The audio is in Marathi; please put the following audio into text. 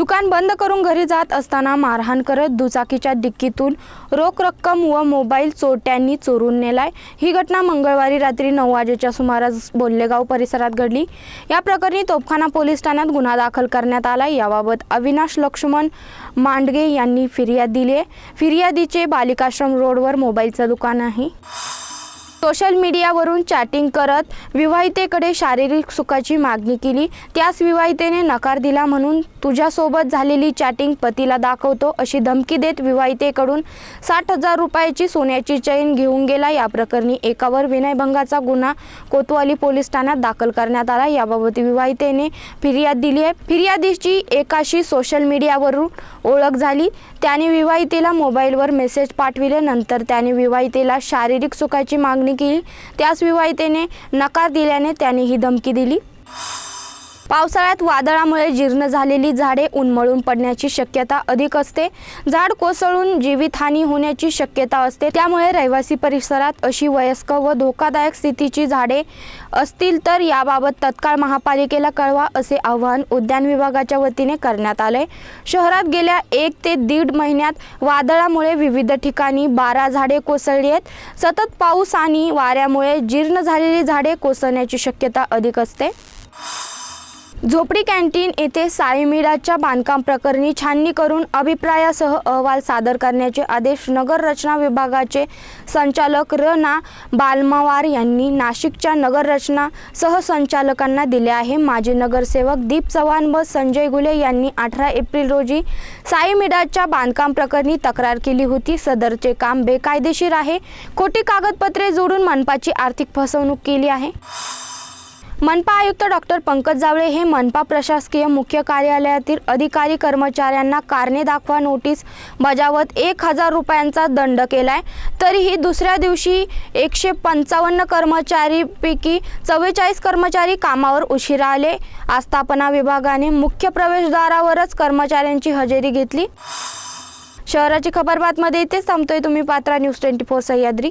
दुकान बंद करून घरी जात असताना मारहाण करत दुचाकीच्या डिक्कीतून रोख रक्कम व मोबाईल चोरट्यांनी चोरून नेलाय. ही घटना मंगळवारी रात्री नऊ वाजेच्या सुमारास बोल्लेगाव परिसरात घडली. या प्रकरणी तोपखाना पोलीस ठाण्यात गुन्हा दाखल करण्यात आला याबाबत अविनाश लक्ष्मण मांडगे यांनी फिर्याद दिली आहे फिर्यादीचे बालिकाश्रम रोडवर मोबाईलचं दुकान आहे. सोशल मीडियावरून चॅटिंग करत विवाहितेकडे शारीरिक सुखाची मागणी केली. त्यास विवाहितेने नकार दिला म्हणून तुझ्यासोबत झालेली चॅटिंग पतीला दाखवतो अशी धमकी देत विवाहितेकडून साठ हजार रुपयाची सोन्याची चैन घेऊन गेला. या प्रकरणी एकावर विनयभंगाचा गुन्हा कोतवाली पोलीस ठाण्यात दाखल करण्यात आला. याबाबत विवाहितेने फिर्याद दिली आहे. फिर्यादीची एकाशी सोशल मीडियावरून ओळख झाली. त्याने विवाहितेला मोबाईलवर मेसेज पाठविले. नंतर त्याने विवाहितेला शारीरिक सुखाची मागणी केली. त्यास विवाहितेने नकार दिल्याने त्याने ही धमकी दिली. पावसाळ्यात वादळामुळे जीर्ण झालेली झाडे उन्मळून पडण्याची शक्यता अधिक असते. झाड कोसळून जीवितहानी होण्याची शक्यता असते. त्यामुळे रहिवासी परिसरात अशी वयस्क व धोकादायक स्थितीची झाडे असतील तर याबाबत तत्काळ महापालिकेला कळवा असे आवाहन उद्यान विभागाच्या वतीने करण्यात आले शहरात गेल्या एक ते दीड महिन्यात वादळामुळे विविध ठिकाणी बारा झाडे कोसळली आहेत. सतत पाऊस आणि वाऱ्यामुळे जीर्ण झालेली झाडे कोसळण्याची शक्यता अधिक असते. झोपडी कॅन्टीन येथे साईमिडाच्या बांधकाम प्रकरणी छाननी करून अभिप्रायासह अहवाल सादर करण्याचे आदेश नगर रचना विभागाचे संचालक र ना बालमवार यांनी नाशिकच्या नगररचना सहसंचालकांना दिले आहे. माजी नगरसेवक दीप चव्हाण व संजय गुले यांनी अठरा एप्रिल रोजी साईमिराच्या बांधकाम प्रकरणी तक्रार केली होती. सदरचे काम बेकायदेशीर आहे. खोटी कागदपत्रे जोडून मनपाची आर्थिक फसवणूक केली आहे. मनपा आयुक्त डॉक्टर पंकज जावळे हे मनपा प्रशासकीय मुख्य कार्यालयातील अधिकारी कर्मचाऱ्यांना कारणे दाखवा नोटीस बजावत एक हजार रुपयांचा दंड केला आहे तरीही दुसऱ्या दिवशी एकशे पंचावन्न कर्मचारीपैकी चव्वेचाळीस कर्मचारी कामावर उशिरा आले. आस्थापना विभागाने मुख्य प्रवेशद्वारावरच कर्मचाऱ्यांची हजेरी घेतली. शहराची खबर बातमध्ये इथेच थांबतोय तुम्ही पात्रा न्यूज ट्वेंटी फोर सह्याद्री.